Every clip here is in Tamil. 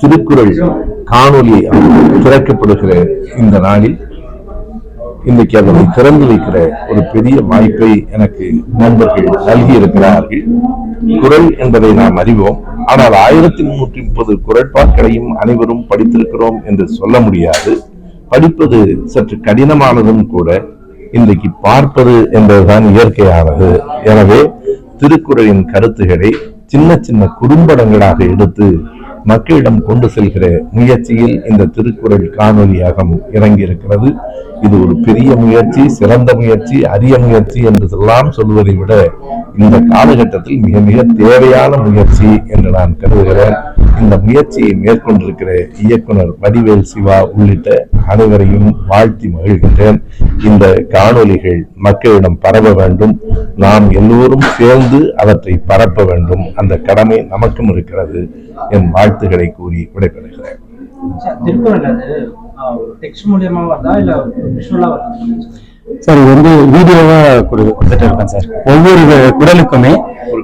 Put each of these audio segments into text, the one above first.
திருக்குறள் காணொலி திறக்கப்படுகிற இந்த நாளில் இன்றைக்கு அதனை திறந்து வைக்கிற ஒரு பெரிய வாய்ப்பை எனக்கு நண்பர்கள் நல்கி இருக்கிறார்கள் குரல் என்பதை நாம் அறிவோம். ஆனால் ஆயிரத்தி முன்னூற்றி முப்பது குரட்பாக்களையும் அனைவரும் படித்திருக்கிறோம் என்று சொல்ல முடியாது. படிப்பது சற்று கடினமானதும் கூட இன்றைக்கு பார்ப்பது என்பதுதான் இயற்கையானது. எனவே திருக்குறளின் கருத்துக்களை சின்ன சின்ன குறும்படங்களாக எடுத்து மக்களிடம் கொண்டு செல்கிற முயற்சியில் இந்த திருக்குறள் காணொலியாகம் இறங்கி இருக்கிறது இது ஒரு பெரிய முயற்சி சிறந்த முயற்சி அரிய முயற்சி என்று எல்லாம் சொல்வதை விட இந்த காலகட்டத்தில் மிக மிக தேவையான முயற்சி என்று நான் கருதுகிறேன். இந்த முயற்சியை மேற்கொண்டிருக்கிற இயக்குனர் வடிவேல் சிவா உள்ளிட்ட அனைவரையும் வாழ்த்தி மகிழ்கின்றேன். இந்த காணொளிகள் மக்களிடம் பரவ வேண்டும். நாம் எல்லோரும் சேர்ந்து அவற்றை பரப்ப வேண்டும். அந்த கடமை நமக்கும் இருக்கிறது. என் வாழ்த்துக்களை கூறி விடைபெறுகிறேன். சார், ஒரு இது வந்து வீடியோவா கொடுத்துட்டு இருக்கோம் சார். ஒவ்வொரு குடலுக்குமே ஒரு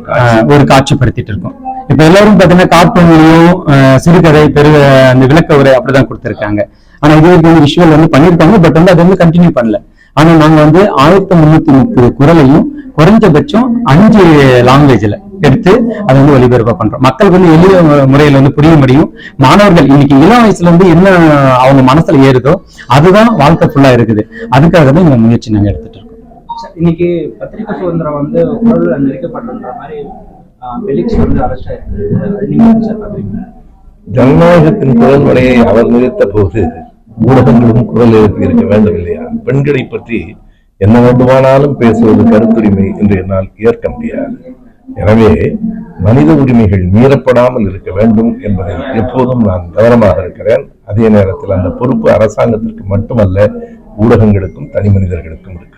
ஒரு காட்சிப்படுத்திட்டு இருக்கோம். இப்ப எல்லாரும் பாத்தீங்கன்னா கார்ட்டூன்லயும் சிறுகதை பெரு அந்த விளக்க உரை அப்படிதான் கொடுத்திருக்காங்க. ஆனா இது வரைக்கும் விஷுவல் வந்து பண்ணிருக்காங்க பட் வந்து அது வந்து கண்டினியூ பண்ணல. ஆனா நாங்க வந்து ஆயிரத்தி முன்னூத்தி முப்பது குரலையும் குறைஞ்சபட்சம் அஞ்சு லாங்குவேஜ்ல எடுத்து அதை வந்து ஒளிபரப்ப பண்றோம். மக்களுக்கு வந்து எளிய முறையில வந்து புரிய முடியும். மாணவர்கள் இன்னைக்கு இளம் வயசுல இருந்து என்ன அவங்க மனசுல ஏறுதோ அதுதான் வாழ்க்கை ஃபுல்லா இருக்குது. அதுக்காக தான் இந்த முயற்சி நாங்க எடுத்துட்டு இருக்கோம். இன்னைக்கு பத்திரிகை சுதந்திரம் வந்து குரல் நெருக்கப்படுற மாதிரி ஜனநாயகத்தின் குரல் வலையை அவர் நிறுத்த போது ஊடகங்களும் குரல் எழுப்பி இருக்க வேண்டும் இல்லையா? பெண்களை பற்றி என்ன வேண்டுமானாலும் பேசுவது கருத்துரிமை என்று என்னால் ஏற்க முடியாது. எனவே மனித உரிமைகள் மீறப்படாமல் இருக்க வேண்டும் என்பதை எப்போதும் நான் கவனமாக இருக்கிறேன். அதே நேரத்தில் அந்த பொறுப்பு அரசாங்கத்திற்கு மட்டுமல்ல ஊடகங்களுக்கும் தனி மனிதர்களுக்கும் இருக்கு.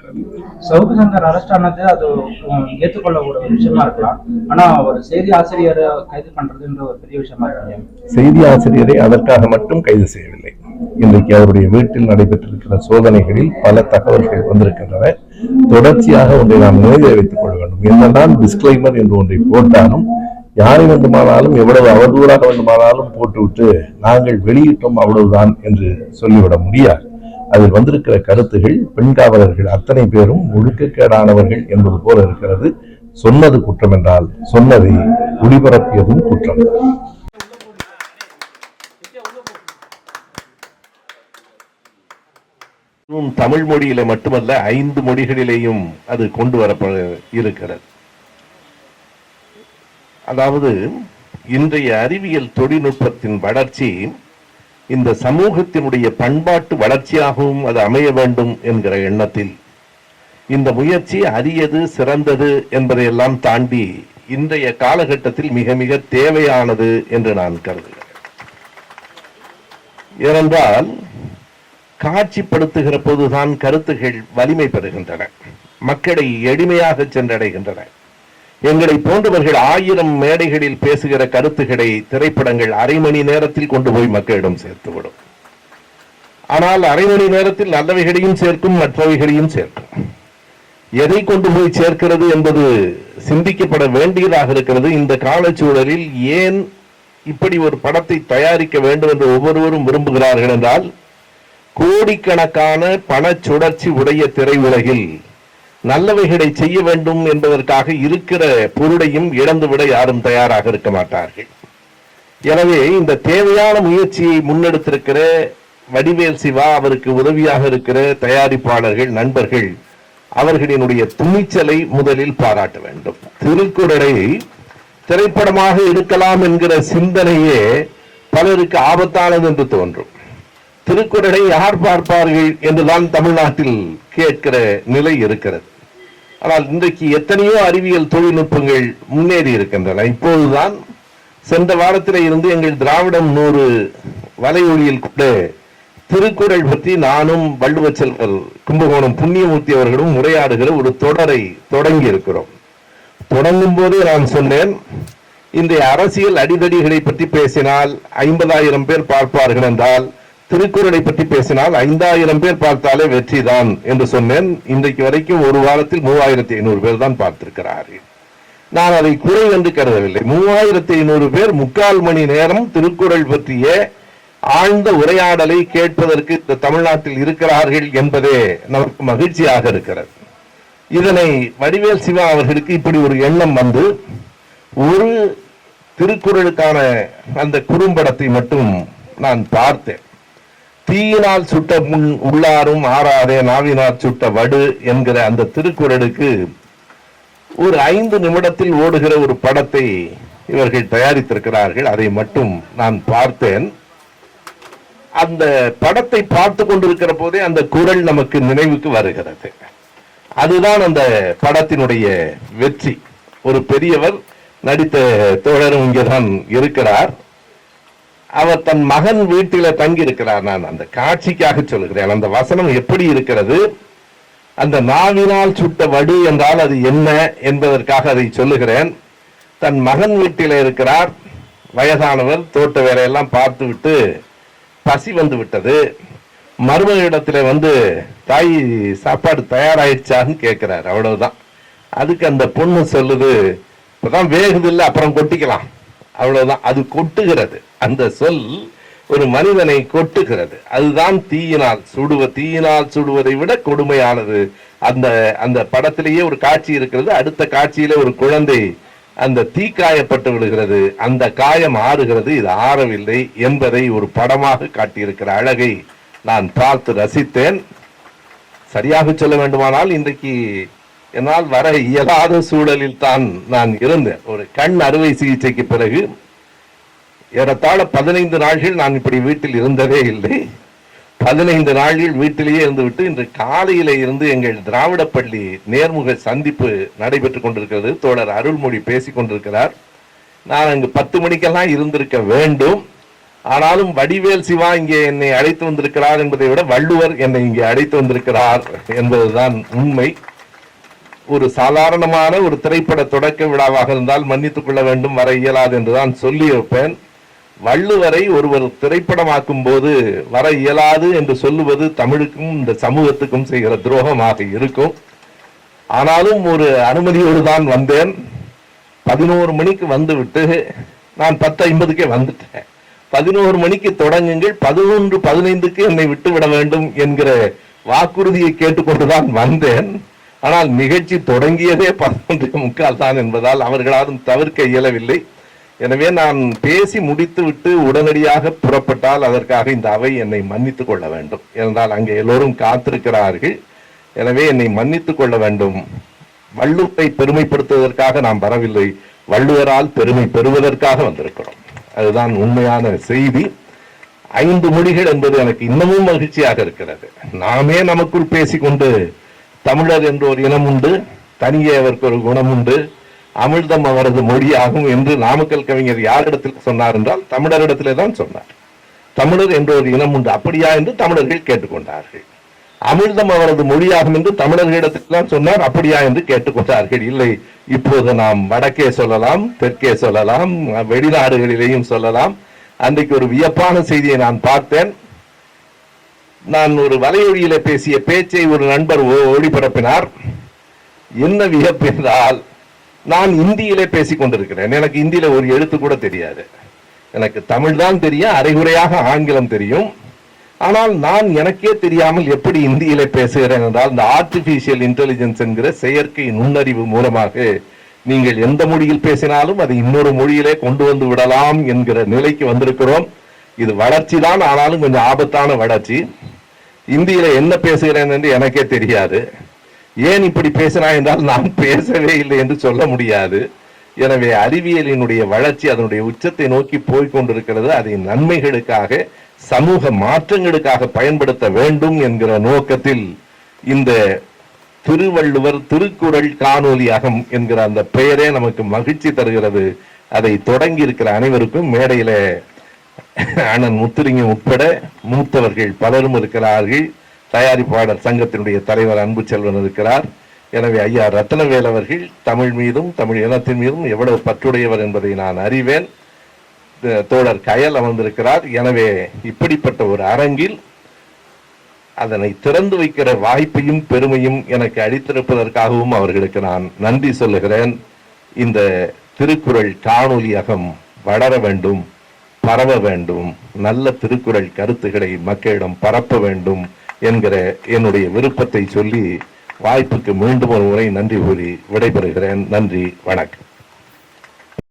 சவுக்கு சங்கர் அரெஸ்ட் ஆனது அது உம், ஒரு விஷயமா இருக்கலாம். ஆனா ஒரு செய்தி ஆசிரியரை கைது பண்றதுன்ற ஒரு பெரிய விஷயமா இருக்கு செய்தி ஆசிரியரை அதற்காக மட்டும் கைது செய்யவில்லை. இன்றைக்கு அவருடைய வீட்டில் நடைபெற்றிருக்கிற சோதனைகளில் பல தகவல்கள் வந்திருக்கின்றன. தொடர்ச்சியாக ஒன்றை நாம் நினைவில் வைத்துக் கொள்ள வேண்டும். என்னதான் டிஸ்கிளைமர் என்று ஒன்றை போட்டாலும் யாரை வேண்டுமானாலும் எவ்வளவு அவதூறாக வேண்டுமானாலும் போட்டுவிட்டு நாங்கள் வெளியிட்டோம் அவ்வளவுதான் என்று சொல்லிவிட முடியாது. அதில் வந்திருக்கிற கருத்துகள் பெண் காவலர்கள் அத்தனை பேரும் ஒழுக்கக்கேடானவர்கள் என்பது போல இருக்கிறது. சொன்னது குற்றம் என்றால் சொன்னதை ஒளிபரப்பியதும் குற்றம். தமிழ் மொழியில மட்டுமல்ல ஐந்து மொழிகளிலேயும் அது கொண்டு வரப்பட இருக்கிறது. அதாவது இன்றைய அறிவியல் தொழில்நுட்பத்தின் வளர்ச்சி இந்த சமூகத்தினுடைய பண்பாட்டு வளர்ச்சியாகவும் அது அமைய வேண்டும் என்கிற எண்ணத்தில் இந்த முயற்சி அரியது சிறந்தது என்பதையெல்லாம் தாண்டி இன்றைய காலகட்டத்தில் மிக மிக தேவையானது என்று நான் கருதுகிறேன். ஏனென்றால் காட்சிப்படுத்துகிற போதுதான் கருத்துகள் வலிமை பெறுகின்றன. மக்களை எளிமையாக சென்றடைகின்றன. எங்களை போன்றவர்கள் ஆயிரம் மேடைகளில் பேசுகிற கருத்துக்களை திரைப்படங்கள் அரை மணி நேரத்தில் கொண்டு போய் மக்களிடம் சேர்த்துவிடும். ஆனால் அரை மணி நேரத்தில் நல்லவைகளையும் சேர்க்கும் மற்றவைகளையும் சேர்க்கும். எதை கொண்டு போய் சேர்க்கிறது என்பது சிந்திக்கப்பட வேண்டியதாக இருக்கிறது. இந்த காலச்சூழலில் ஏன் இப்படி ஒரு படத்தை தயாரிக்க வேண்டும் என்று ஒவ்வொருவரும் விரும்புகிறார்கள் என்றால் கோடிக்கணக்கான பண சுழற்சி உடைய திரையுலகில் நல்லவைகளை செய்ய வேண்டும் என்பதற்காக இருக்கிற பொருளையும் இழந்துவிட யாரும் தயாராக இருக்க மாட்டார்கள். எனவே இந்த தேவையான முயற்சியை முன்னெடுத்திருக்கிற வடிவேல் சிவா அவருக்கு உதவியாக இருக்கிற தயாரிப்பாளர்கள் நண்பர்கள் அவர்களினுடைய துணிச்சலை முதலில் பாராட்ட வேண்டும். திருக்குறளை திரைப்படமாக எடுக்கலாம் என்கிற சிந்தனையே பலருக்கு ஆபத்தானது என்று தோன்றும். திருக்குறளை யார் பார்ப்பார்கள் என்றுதான் தமிழ்நாட்டில் கேட்கிற நிலை இருக்கிறது. ஆனால் இன்றைக்கு எத்தனையோ அறிவியல் தொழில்நுட்பங்கள் முன்னேறி இருக்கின்றன. இப்போதுதான் சென்ற வாரத்தில் இருந்து எங்கள் திராவிடம் நூறு வலையொலியில் கூட திருக்குறள் பற்றி நானும் வள்ளுவச் செல்வர் கும்பகோணம் புண்ணியமூர்த்தி அவர்களும் உரையாடுகிற ஒரு தொடரை தொடங்கி இருக்கிறோம் தொடங்கும் போதே நான் சொன்னேன் இன்றைய அரசியல் அடிதடிகளை பற்றி பேசினால் ஐம்பதாயிரம் பேர் பார்ப்பார்கள் என்றால் திருக்குறளை பற்றி பேசினால் ஐந்தாயிரம் பேர் பார்த்தாலே வெற்றிதான் என்று சொன்னேன். இன்றைக்கு வரைக்கும் ஒரு வாரத்தில் மூவாயிரத்தி ஐநூறு பேர் தான் பார்த்திருக்கிறார்கள். நான் அதை குறை என்று கருதவில்லை. மூவாயிரத்தி ஐநூறு பேர் முக்கால் மணி நேரம் திருக்குறள் பற்றிய ஆழ்ந்த உரையாடலை கேட்பதற்கு இந்த தமிழ்நாட்டில் இருக்கிறார்கள் என்பதே நமக்கு மகிழ்ச்சியாக இருக்கிறது. இதனை வடிவேல் சிவா அவர்களுக்கு இப்படி ஒரு எண்ணம் வந்து ஒரு திருக்குறளுக்கான அந்த குறும்படத்தை மட்டும் நான் பார்த்தேன். தீயினால் சுட்ட முன் உள்ளாரும் ஆறாதே நாவினால் சுட்ட வடு என்கிற அந்த திருக்குறளுக்கு ஒரு ஐந்து நிமிடத்தில் ஓடுகிற ஒரு படத்தை இவர்கள் தயாரித்திருக்கிறார்கள். அதை மட்டும் நான் பார்த்தேன். அந்த படத்தை பார்த்து கொண்டிருக்கிற போதே அந்த குரல் நமக்கு நினைவுக்கு வருகிறது. அதுதான் அந்த படத்தினுடைய வெற்றி. ஒரு பெரியவர் நடித்த தோழரும் இங்கேதான் இருக்கிறார். அவர் தன் மகன் வீட்டில தங்கி இருக்கிறார் நான் அந்த காட்சிக்காக சொல்லுகிறேன். அந்த வசனம் எப்படி இருக்கிறது? அந்த நாவினால் சுட்ட வடி என்றால் அது என்ன என்பதற்காக அதை சொல்லுகிறேன். தன் மகன் வீட்டில இருக்கிறார். வயதானவர் தோட்ட வேலையெல்லாம் பார்த்து விட்டு பசி வந்து விட்டது. மருமகளிடத்துல வந்து தாய் சாப்பாடு தயாராயிடுச்சான்னு கேட்கிறார். அவ்வளவுதான். அதுக்கு அந்த பொண்ணு சொல்லுது இப்பதான் வேகுது இல்லை அப்புறம் கொட்டிக்கலாம். அவ்வளவுதான். அது கொட்டுகிறது. அந்த சொல் ஒரு மனிதனை கொட்டுகிறது. அதுதான் தீயினால் சுடுவ தீயினால் சுடுவதை விட கொடுமையானது. அந்த அந்த படத்திலேயே ஒரு காட்சி இருக்கிறது. அடுத்த காட்சியில ஒரு குழந்தை அந்த தீக்காயப்பட்டு விடுகிறது அந்த காயம் ஆறுகிறது. இது ஆறவில்லை என்பதை ஒரு படமாக காட்டியிருக்கிற அழகை நான் பார்த்து ரசித்தேன். சரியாக சொல்ல வேண்டுமானால் இன்றைக்கு என்னால் வர இயலாத சூழலில் தான் நான் இருந்தேன். ஒரு கண் அறுவை சிகிச்சைக்கு பிறகு ஏறத்தாழ பதினைந்து நாள்கள் நான் இப்படி வீட்டில் இருந்ததே இல்லை. பதினைந்து நாள்கள் வீட்டிலேயே இருந்துவிட்டு இன்று காலையில இருந்து எங்கள் திராவிட பள்ளி நேர்முக சந்திப்பு நடைபெற்றுக் கொண்டிருக்கிறது. தோழர் அருள்மொழி பேசிக் கொண்டிருக்கிறார். நான் அங்கு பத்து மணிக்கெல்லாம் இருந்திருக்க வேண்டும். ஆனாலும் வடிவேல் சிவா இங்கே என்னை அழைத்து வந்திருக்கிறார் என்பதை விட வள்ளுவர் என்னை இங்கே அழைத்து வந்திருக்கிறார் என்பதுதான் உண்மை. ஒரு சாதாரணமான ஒரு திரைப்பட தொடக்க விழாவாக இருந்தால் மன்னித்துக் கொள்ள வேண்டும் வர இயலாது என்றுதான் சொல்லி வைப்பேன் வள்ளுவரை ஒருவர் திரைப்படமாக்கும் போது வர இயலாது என்று சொல்லுவது தமிழுக்கும் இந்த சமூகத்துக்கும் செய்கிற துரோகமாக இருக்கும். ஆனாலும் ஒரு அனுமதியோடு தான் வந்தேன். பதினோரு மணிக்கு வந்துவிட்டு நான் பத்து ஐம்பதுக்கே வந்துட்டேன். பதினோரு மணிக்கு தொடங்குங்கள் பதினொன்று பதினைந்துக்கு என்னை விட்டு விட வேண்டும் என்கிற வாக்குறுதியை கேட்டுக்கொண்டுதான் வந்தேன். ஆனால் நிகழ்ச்சி தொடங்கியதே பதினொன்று முக்கால் தான் என்பதால் அவர்களாலும் தவிர்க்க இயலவில்லை. எனவே நான் பேசி முடித்துவிட்டு உடனடியாக புறப்பட்டால் அதற்காக இந்த அவை என்னை மன்னித்துக் கொள்ள வேண்டும். என்றால் அங்கே எல்லோரும் காத்திருக்கிறார்கள். எனவே என்னை மன்னித்துக் கொள்ள வேண்டும். வள்ளுவரை பெருமைப்படுத்துவதற்காக நாம் வரவில்லை. வள்ளுவரால் பெருமை பெறுவதற்காக வந்திருக்கிறோம். அதுதான் உண்மையான செய்தி. ஐந்து மொழிகள் என்பது எனக்கு இன்னமும் மகிழ்ச்சியாக இருக்கிறது. நாமே நமக்குள் பேசிக்கொண்டு தமிழர் என்ற ஒரு இனம் உண்டு தனியே அவருக்கு ஒரு குணம் உண்டு அமிழ்தம் அவரது மொழியாகும் என்று நாமக்கல் கவிஞர் யாரிடத்தில் சொன்னார் என்றால் தமிழரிடத்திலே தான் சொன்னார். தமிழர் என்ற ஒரு இனம் உண்டு. அப்படியா என்று தமிழர்கள் கேட்டுக்கொண்டார்கள். அமிர்தம் அவரது மொழியாகும் என்று தமிழர்களிடத்தில் தான் சொன்னார். அப்படியா என்று கேட்டுக்கொண்டார்கள். இல்லை இப்போது நாம் வடக்கே சொல்லலாம் தெற்கே சொல்லலாம் வெளிநாடுகளிலேயும் சொல்லலாம். அன்றைக்கு ஒரு வியப்பான செய்தியை நான் பார்த்தேன். நான் ஒரு வலையொலியில பேசிய பேச்சை ஒரு நண்பர் ஒளிபரப்பினார். என்ன வியப்பு என்றால் நான் இந்தியிலே பேசிக் கொண்டிருக்கிறேன். எனக்கு இந்தியில ஒரு எழுத்து கூட தெரியாது. எனக்கு தமிழ் தான் தெரியும் அரைகுறையாக ஆங்கிலம் தெரியும். ஆனால் நான் எனக்கே தெரியாமல் எப்படி இந்தியிலே பேசுகிறேன் என்றால் இந்த ஆர்டிபிஷியல் இன்டெலிஜென்ஸ் என்கிற செயற்கை நுண்ணறிவு மூலமாக நீங்கள் எந்த மொழியில் பேசினாலும் அதை இன்னொரு மொழியிலே கொண்டு வந்து விடலாம் என்கிற நிலைக்கு வந்திருக்கிறோம். இது வளர்ச்சி தான் ஆனாலும் கொஞ்சம் ஆபத்தான வளர்ச்சி. இந்தியில என்ன பேசுகிறேன் என்று எனக்கே தெரியாது. ஏன் இப்படி பேசினாய் என்றால் நான் பேசவே இல்லை என்று சொல்ல முடியாது. எனவே அறிவியலினுடைய வளர்ச்சி அதனுடைய உச்சத்தை நோக்கி போய்கொண்டிருக்கிறது அதை நன்மைகளுக்காக சமூக மாற்றங்களுக்காக பயன்படுத்த வேண்டும் என்கிற நோக்கத்தில் இந்த திருவள்ளுவர் திருக்குறள் காணொலியாகம் என்கிற அந்த பெயரே நமக்கு மகிழ்ச்சி தருகிறது. அதை தொடங்கி இருக்கிற அனைவருக்கும் மேடையில அண்ணன் முத்துலிங்கம் உட்பட மூத்தவர்கள் பலரும் இருக்கிறார்கள். தயாரிப்பாளர் சங்கத்தினுடைய தலைவர் அன்பு செல்வன் இருக்கிறார். எனவே ஐயா ரத்னவேல் அவர்கள் தமிழ் மீதும் தமிழ் இனத்தின் மீதும் எவ்வளவு பற்றுடையவர் என்பதை நான் அறிவேன். தோழர் கயல் அமர்ந்திருக்கிறார். எனவே இப்படிப்பட்ட ஒரு அரங்கில் அதனை திறந்து வைக்கிற வாய்ப்பையும் பெருமையும் எனக்கு அளித்திருப்பதற்காகவும் அவர்களுக்கு நான் நன்றி சொல்லுகிறேன். இந்த திருக்குறள் காணொலியகம் வளர வேண்டும் பரவ வேண்டும். நல்ல திருக்குறள் கருத்துக்களை மக்களிடம் பரப்ப வேண்டும். என்கிற என்னுடைய விருப்பத்தை சொல்லி வாய்ப்புக்கு மீண்டும் ஒரு முறை நன்றி கூறி விடைபெறுகிறேன். நன்றி. வணக்கம்.